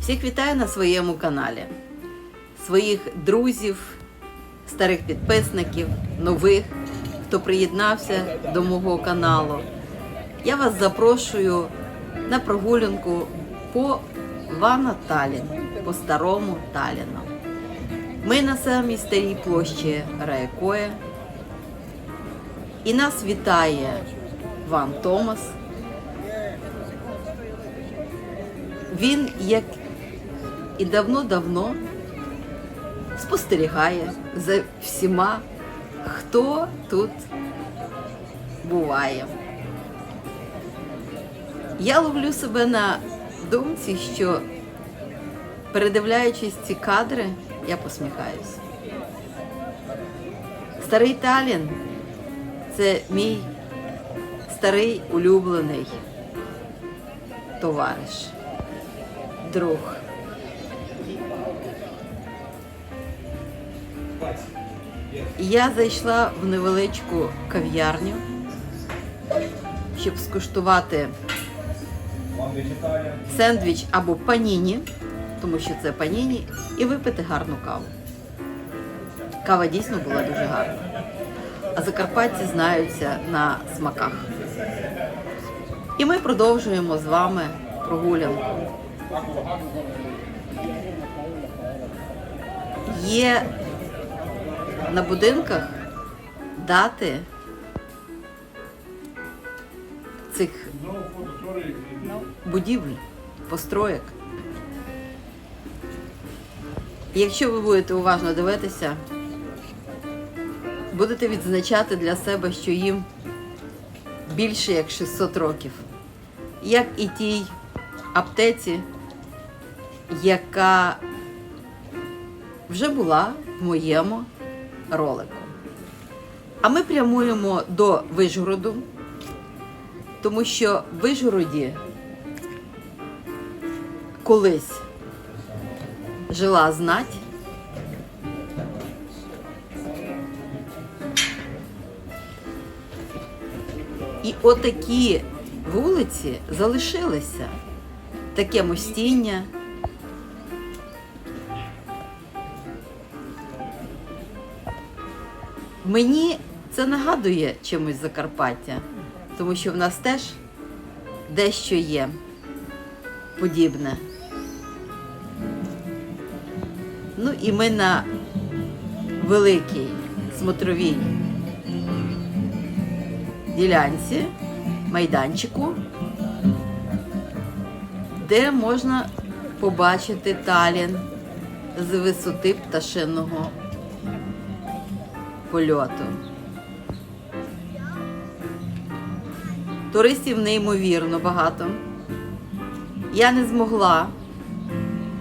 Всіх вітаю на своєму каналі, своїх друзів, старих підписників, нових, хто приєднався до мого каналу. Я вас запрошую на прогулянку по Вана Талін, по старому Таліну. Ми на самій старій площі Раякоя. І нас вітає Ван Томас. Він, як і давно-давно, спостерігає за всіма, хто тут буває. Я ловлю себе на думці, що передивляючись ці кадри, я посміхаюся. Старий Талін це мій старий улюблений товариш, друг. Я зайшла в невеличку кав'ярню, щоб скуштувати сендвіч або паніні, тому що це паніні, і випити гарну каву. Кава дійсно була дуже гарна. А закарпатці знаються на смаках. І ми продовжуємо з вами прогулянку. Є на будинках дати цих будівель, построєк. Якщо ви будете уважно дивитися, будете відзначати для себе, що їм більше як 600 років. Як і тій аптеці, яка вже була в моєму ролику. А ми прямуємо до Вишгороду, тому що в Вишгороді колись жила знать. І отакі вулиці залишилися. Таке мостіння. Мені це нагадує чимось Закарпаття, тому що в нас теж дещо є подібне. Ну і ми на великій смотровій ділянці, майданчику, де можна побачити Талін з висоти пташиного польоту. Туристів неймовірно багато. Я не змогла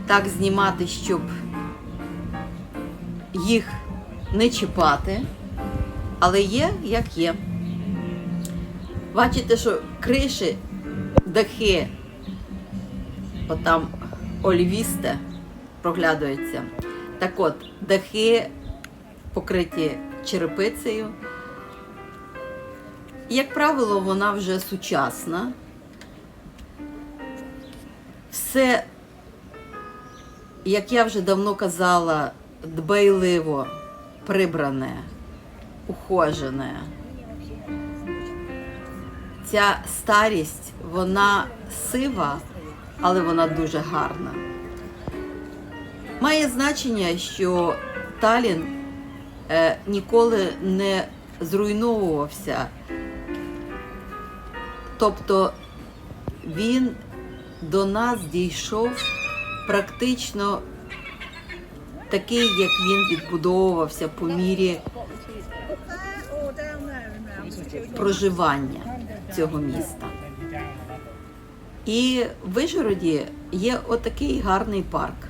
так знімати, щоб їх не чіпати, але є як є. Бачите, що криші, дахи, отам олівісте проглядується. Так от, дахи покриті черепицею. Як правило, вона вже сучасна. Все, як я вже давно казала, дбайливо прибране, ухожене. Ця старість, вона сива, але вона дуже гарна. Має значення, що Талін ніколи не зруйновувався. Тобто він до нас дійшов практично такий, як він відбудовувався по мірі проживання цього міста. І в Вишгороді є отакий гарний парк.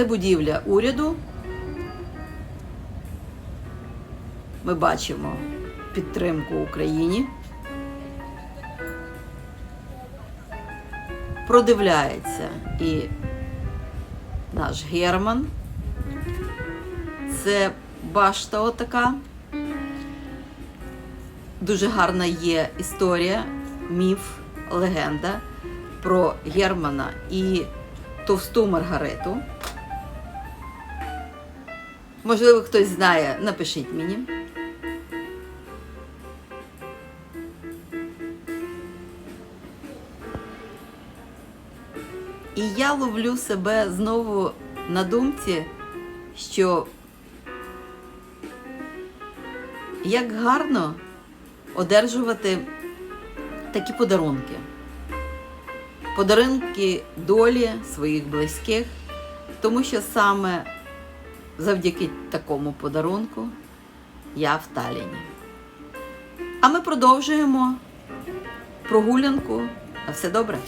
Це будівля уряду. Ми бачимо підтримку Україні. Продивляється і наш Герман. Це башта отака. Дуже гарна є історія міф, легенда про Германа і товсту Маргарету. Можливо, хтось знає, напишіть мені. І я ловлю себе знову на думці, що як гарно одержувати такі подарунки. Подарунки долі своїх близьких, тому що саме завдяки такому подарунку я в Таліні. А ми продовжуємо прогулянку. На все добре.